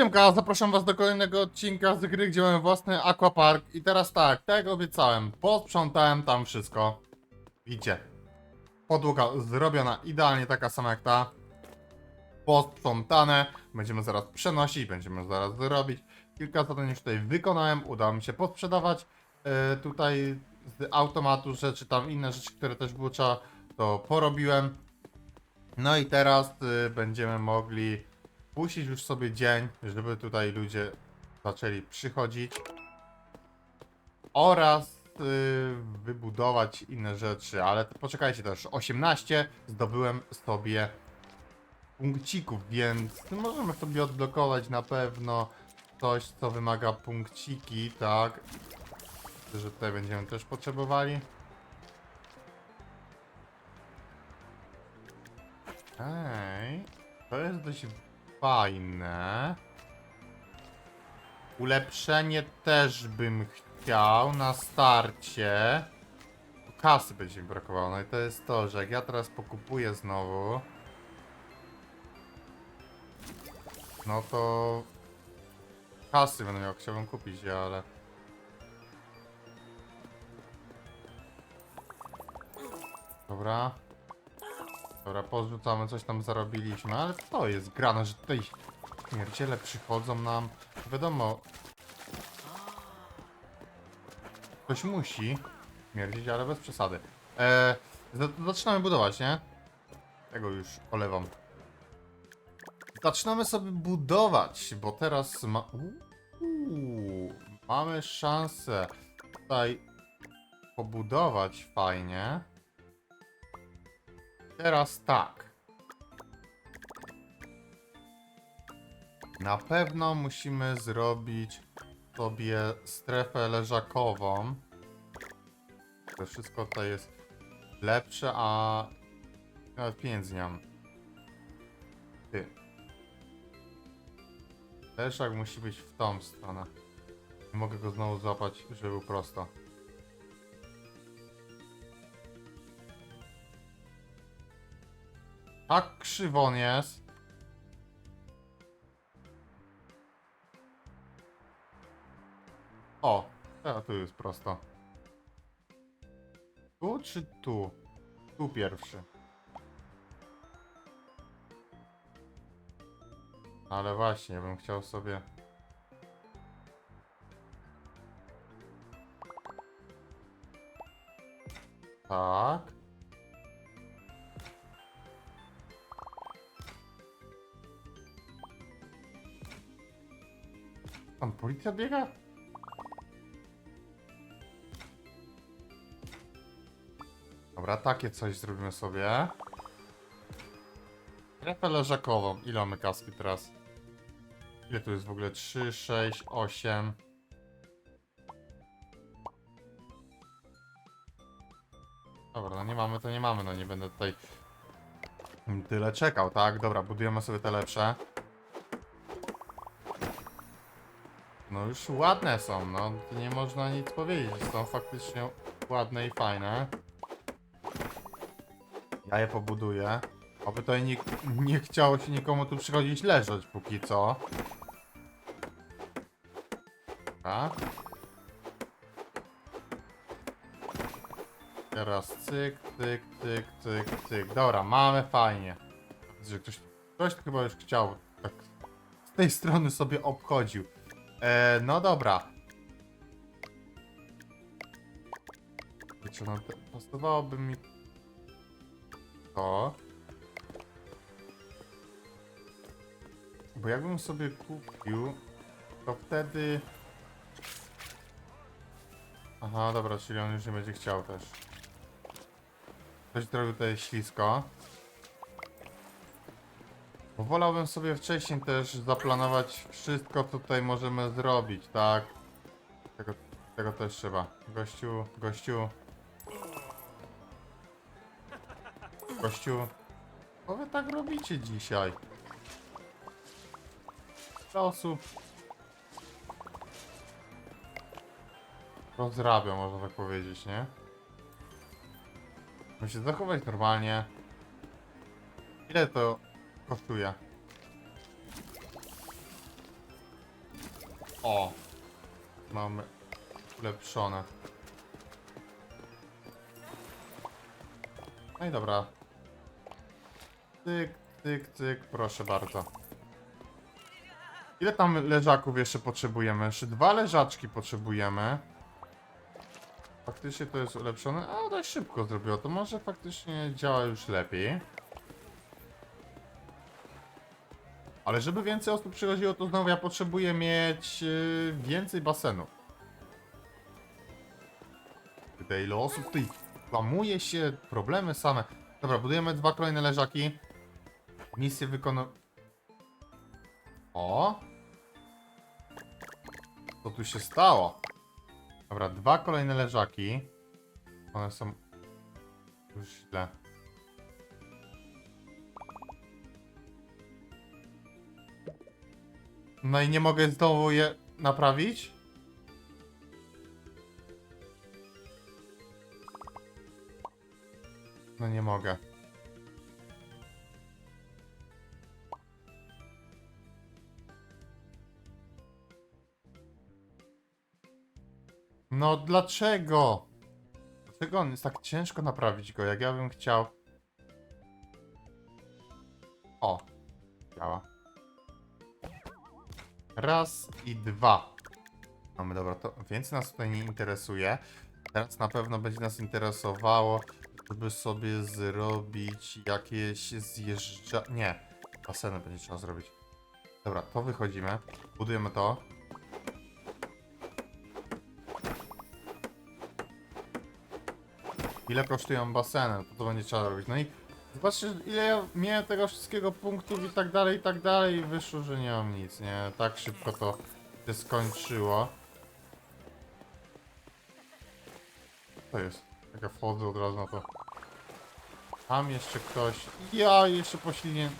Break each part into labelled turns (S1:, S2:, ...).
S1: Siemka, zapraszam was do kolejnego odcinka z gry, gdzie mamy własny aquapark i teraz tak, tak jak obiecałem, posprzątałem tam wszystko. Widzicie, podłoga zrobiona idealnie taka sama jak ta. Posprzątane, będziemy zaraz przenosić, będziemy zaraz robić. Kilka zadań już tutaj wykonałem, udało mi się posprzedawać e, tutaj z automatu rzeczy, tam inne rzeczy, które też było trzeba, to porobiłem. No i teraz y, będziemy mogli puścić już sobie dzień, żeby tutaj ludzie zaczęli przychodzić oraz y, wybudować inne rzeczy, ale poczekajcie też, 18 zdobyłem sobie punkcików, więc możemy sobie odblokować na pewno coś, co wymaga punkciki, tak, Myślę, że tutaj będziemy też potrzebowali. Ej, to jest dość fajne. Ulepszenie też bym chciał na starcie. Kasy będzie mi brakowało. No i to jest to, że jak ja teraz pokupuję znowu, no to kasy będę miał. Chciałbym kupić je, ale Dobra. Dobra, porzucamy, coś tam zarobiliśmy, ale to jest grane, że tutaj śmierciele przychodzą nam. Wiadomo. Ktoś musi śmierdzić, ale bez przesady. Eee, za- zaczynamy budować, nie? Tego już olewam. Zaczynamy sobie budować, bo teraz ma... Uuu, mamy szansę tutaj pobudować fajnie. Teraz tak. Na pewno musimy zrobić sobie strefę leżakową. To wszystko tutaj jest lepsze, a nawet pieniędzy nie. Ty. Leżak musi być w tą stronę. Nie mogę go znowu złapać, żeby był prosto. Tak krzywo on jest. O, a tu jest prosto. Tu czy tu? Tu pierwszy. Ale właśnie, bym chciał sobie... Tak. Tam policja biega? Dobra, takie coś zrobimy sobie. Strefę leżakową. Ile mamy kaski teraz? Ile tu jest w ogóle? 3, 6, 8. Dobra, no nie mamy, to nie mamy, no nie będę tutaj tyle czekał, tak? Dobra, budujemy sobie te lepsze. No już ładne są, no nie można nic powiedzieć, są faktycznie ładne i fajne. Ja je pobuduję. Oby tutaj nikt nie chciało się nikomu tu przychodzić leżeć póki co. Tak. Teraz cyk, cyk, cyk, cyk, cyk. Dobra, mamy fajnie. Ktoś, ktoś chyba już chciał tak z tej strony sobie obchodził. E, no dobra. Wiecie, no pasowałoby mi to. Bo jakbym sobie kupił, to wtedy... Aha, dobra, czyli on już nie będzie chciał też. Ktoś zrobił tutaj ślisko. Wolałbym sobie wcześniej też zaplanować wszystko, co tutaj możemy zrobić, tak? Tego, tego też trzeba. Gościu, gościu. Gościu. Co wy tak robicie dzisiaj? Ile osób rozrabia, można tak powiedzieć, nie? Musi się zachować normalnie. Ile to kosztuje? O! Mamy ulepszone. No i dobra. Cyk, cyk, cyk, proszę bardzo. Ile tam leżaków jeszcze potrzebujemy? Jeszcze dwa leżaczki potrzebujemy. Faktycznie to jest ulepszone. A, dość szybko zrobiło. To może faktycznie działa już lepiej. Ale żeby więcej osób przychodziło, to znowu ja potrzebuję mieć yy, więcej basenów. Tutaj ile osób tutaj klamuje się, problemy same. Dobra, budujemy dwa kolejne leżaki. Misję wykoną... O! Co tu się stało? Dobra, dwa kolejne leżaki. One są już źle. No i nie mogę znowu je naprawić? No nie mogę. No dlaczego? Dlaczego on jest tak ciężko naprawić go, jak ja bym chciał? Raz i dwa. Mamy dobra, to więcej nas tutaj nie interesuje. Teraz na pewno będzie nas interesowało, żeby sobie zrobić jakieś zjeżdża... Nie, baseny będzie trzeba zrobić. Dobra, to wychodzimy. Budujemy to. Ile kosztują baseny, to to będzie trzeba robić. No i zobaczcie, ile ja miałem tego wszystkiego punktów i tak dalej, i tak dalej. I wyszło, że nie mam nic, nie? Tak szybko to się skończyło. Co jest? Jak ja wchodzę od razu na to. Tam jeszcze ktoś. Ja jeszcze poślinię.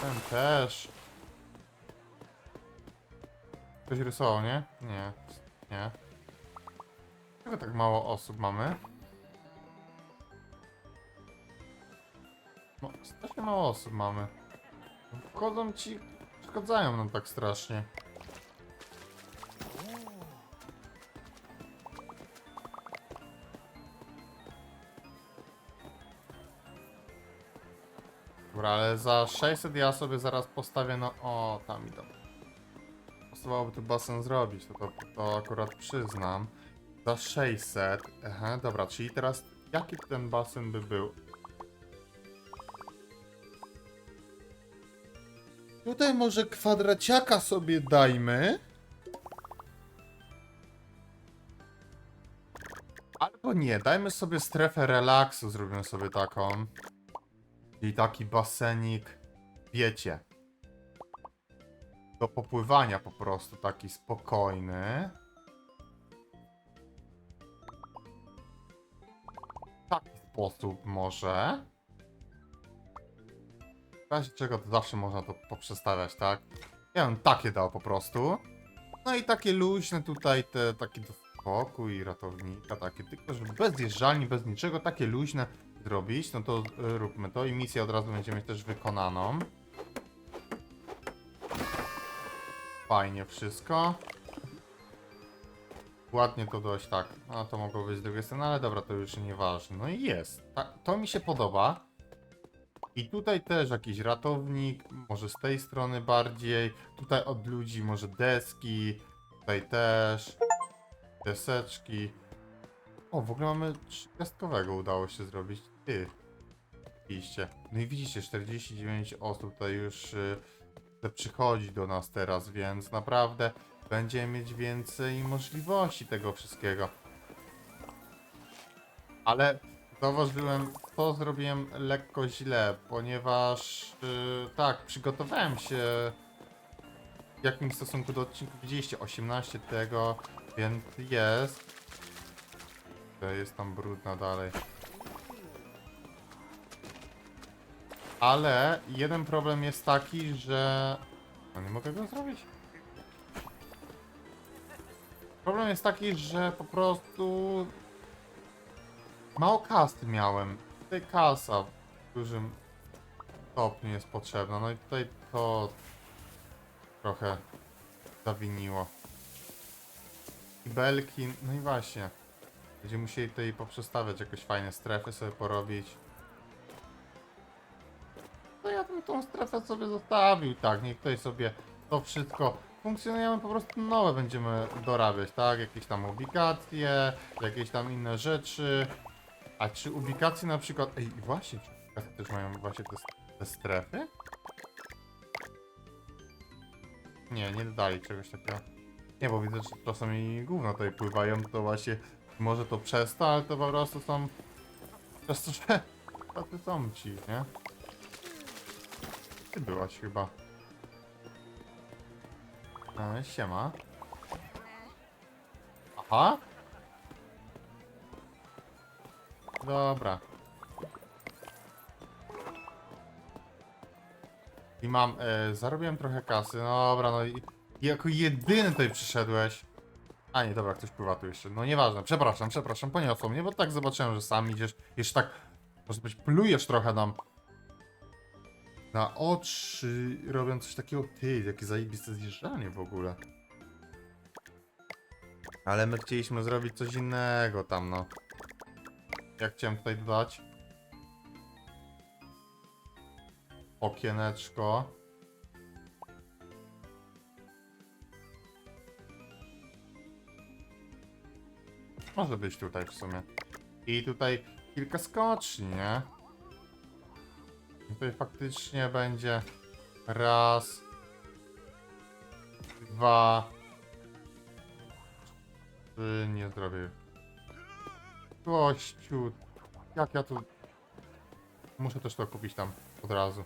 S1: Ten też. Ktoś rysował, nie? Nie. Nie. Dlaczego tak mało osób mamy? No, strasznie mało osób mamy. Wchodzą ci... Przeszkadzają nam tak strasznie. Dobra, ale za 600 ja sobie zaraz postawię no... O, tam idą. Pasowałoby tu basen zrobić, to, to, to akurat przyznam. Za 600. Aha, dobra, czyli teraz jaki ten basen by był? Tutaj może kwadraciaka sobie dajmy. Albo nie, dajmy sobie strefę relaksu, zrobimy sobie taką. I taki basenik, wiecie, do popływania po prostu, taki spokojny. Sposób może. W razie czego to zawsze można to poprzestawiać, tak? Ja bym takie dał po prostu. No i takie luźne tutaj, te takie do spokój i ratownika, takie tylko, żeby bez zjeżdżalni, bez niczego, takie luźne zrobić, no to y, róbmy to i misję od razu będziemy też wykonaną. Fajnie wszystko. Ładnie to dość tak. No to mogło być z drugiej strony, ale dobra, to już nieważne. No i jest. Ta, to mi się podoba. I tutaj też jakiś ratownik, może z tej strony bardziej. Tutaj od ludzi może deski. Tutaj też. Deseczki. O, w ogóle mamy gwiazdkowego udało się zrobić. Ty. Oczywiście. No i widzicie, 49 osób tutaj już y, przychodzi do nas teraz, więc naprawdę będziemy mieć więcej możliwości tego wszystkiego. Ale zauważyłem, to zrobiłem lekko źle, ponieważ y, tak, przygotowałem się w jakimś stosunku do odcinku. Widzieliście 18 tego, więc jest. Jest tam brudna dalej. Ale jeden problem jest taki, że... No nie mogę go zrobić. Problem jest taki, że po prostu... Mało kasy miałem. Tutaj kasa w dużym stopniu jest potrzebna. No i tutaj to trochę zawiniło. I belki, no i właśnie. Będziemy musieli tutaj poprzestawiać jakoś fajne strefy sobie porobić. No ja bym tą strefę sobie zostawił, tak, niech tutaj sobie to wszystko funkcjonujemy, po prostu nowe będziemy dorabiać, tak, jakieś tam ubikacje, jakieś tam inne rzeczy. A czy ubikacje na przykład, ej właśnie, czy ubikacje też mają właśnie te, te strefy? Nie, nie dodali czegoś takiego. Nie, bo widzę, że czasami gówno tutaj pływają, to właśnie może to przez to, ale to po prostu są przez to, że tacy są ci, nie? Ty byłaś chyba. No, siema. Aha. Dobra. I mam, e, zarobiłem trochę kasy, no dobra, no i i jako jedyny tutaj przyszedłeś. A nie, dobra, ktoś pływa tu jeszcze. No nieważne, przepraszam, przepraszam, poniosło mnie, bo tak zobaczyłem, że sam idziesz, jeszcze tak, może być, plujesz trochę nam na oczy, robiąc coś takiego, ty, jakie zajebiste zjeżdżanie w ogóle. Ale my chcieliśmy zrobić coś innego tam, no. Jak chciałem tutaj dodać? Okieneczko. Może być tutaj w sumie. I tutaj kilka skoczni, nie? Tutaj faktycznie będzie raz, dwa, trzy, nie zrobię. Gościu, jak ja tu... Muszę też to kupić tam od razu.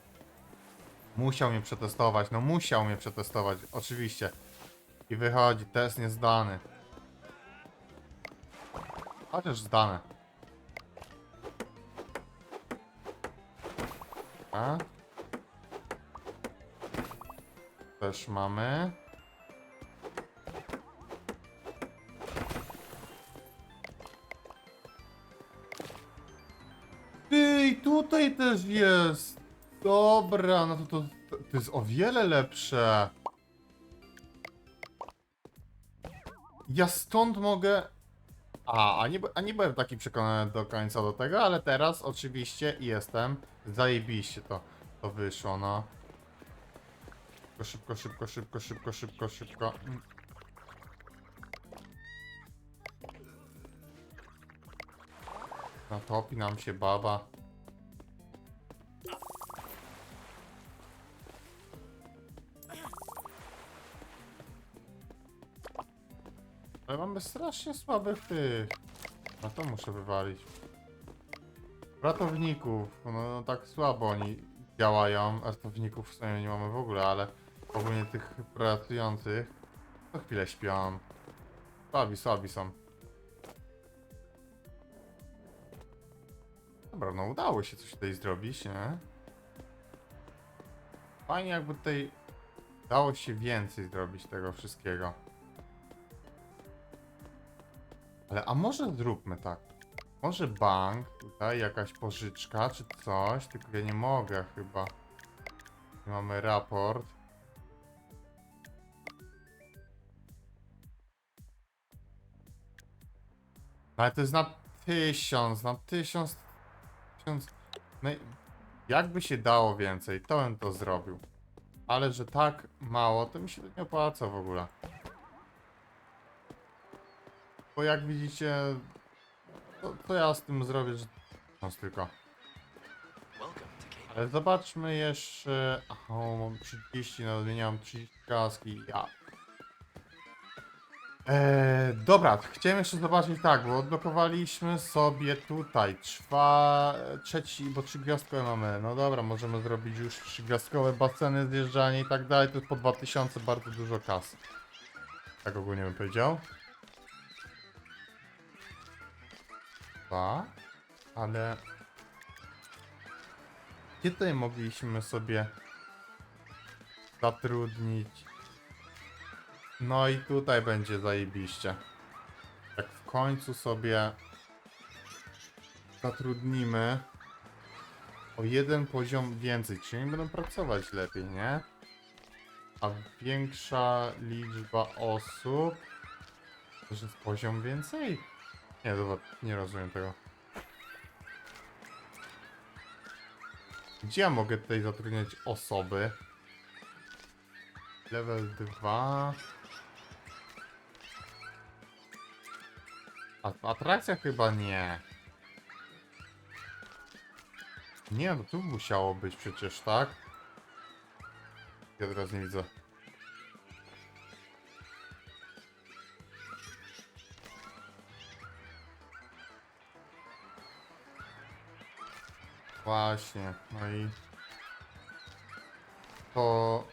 S1: Musiał mnie przetestować, no musiał mnie przetestować, oczywiście. I wychodzi, test niezdany. Chociaż zdane. A? Też mamy. Ty, tutaj też jest. Dobra, no to, to to jest o wiele lepsze. Ja stąd mogę a, a nie, a nie byłem taki przekonany do końca do tego, ale teraz oczywiście jestem. Zajebiście to, to wyszło, no. Szybko, szybko, szybko, szybko, szybko, szybko. Mm. Natopi nam się baba. Ale mamy strasznie słabych tych. No to muszę wywalić. Ratowników, no tak słabo oni działają. Ratowników w sumie nie mamy w ogóle, ale ogólnie tych pracujących co chwilę śpią. Słabi, słabi są. Dobra, no udało się coś tutaj zrobić, nie? Fajnie jakby tutaj dało się więcej zrobić tego wszystkiego. Ale a może zróbmy tak. Może bank, tutaj jakaś pożyczka czy coś, tylko ja nie mogę chyba. Nie mamy raport. Ale to jest na tysiąc, na tysiąc, tysiąc. No jakby się dało więcej, to bym to zrobił. Ale że tak mało, to mi się nie opłaca w ogóle. Bo jak widzicie, to, to ja z tym zrobię, że... No tylko. Ale zobaczmy jeszcze... Aha, mam 30, no zmieniałem 30 kaski, ja... Eee, dobra, chciałem jeszcze zobaczyć tak, bo odblokowaliśmy sobie tutaj czwa... trzeci, bo trzygwiazdkowe mamy. No dobra, możemy zrobić już trzygwiazdkowe baseny, zjeżdżanie i tak dalej. To jest po 2000, bardzo dużo kasy. Tak ogólnie bym powiedział. Dwa, ale... Tutaj mogliśmy sobie zatrudnić? No i tutaj będzie zajebiście. Jak w końcu sobie zatrudnimy o jeden poziom więcej, czyli będą pracować lepiej, nie? A większa liczba osób... To jest poziom więcej? Nie, dobra, nie rozumiem tego. Gdzie ja mogę tutaj zatrudniać osoby? Level 2. A w atrakcjach chyba nie. Nie, no tu musiało być przecież, tak? Ja teraz nie widzę. Właśnie, no i to...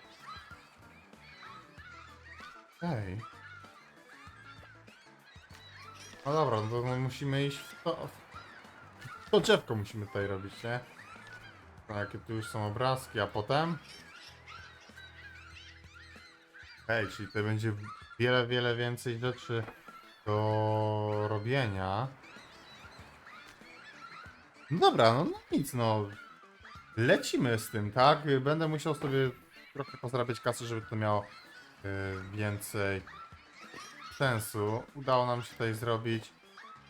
S1: Ej. No dobra, no to no musimy iść w to... w To drzewko musimy tutaj robić, nie? No jakie tu już są obrazki, a potem... Ej, czyli to będzie wiele, wiele więcej rzeczy do robienia. No dobra, no, no nic, no. Lecimy z tym, tak? Będę musiał sobie trochę pozarabiać kasy, żeby to miało y, więcej sensu. Udało nam się tutaj zrobić.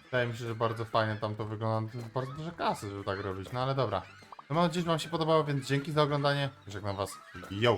S1: Wydaje mi się, że bardzo fajnie tam to wygląda. To jest bardzo dużo kasy, żeby tak robić, no ale dobra. No mam nadzieję, że wam się podobało, więc dzięki za oglądanie. Żegnam was. Yo!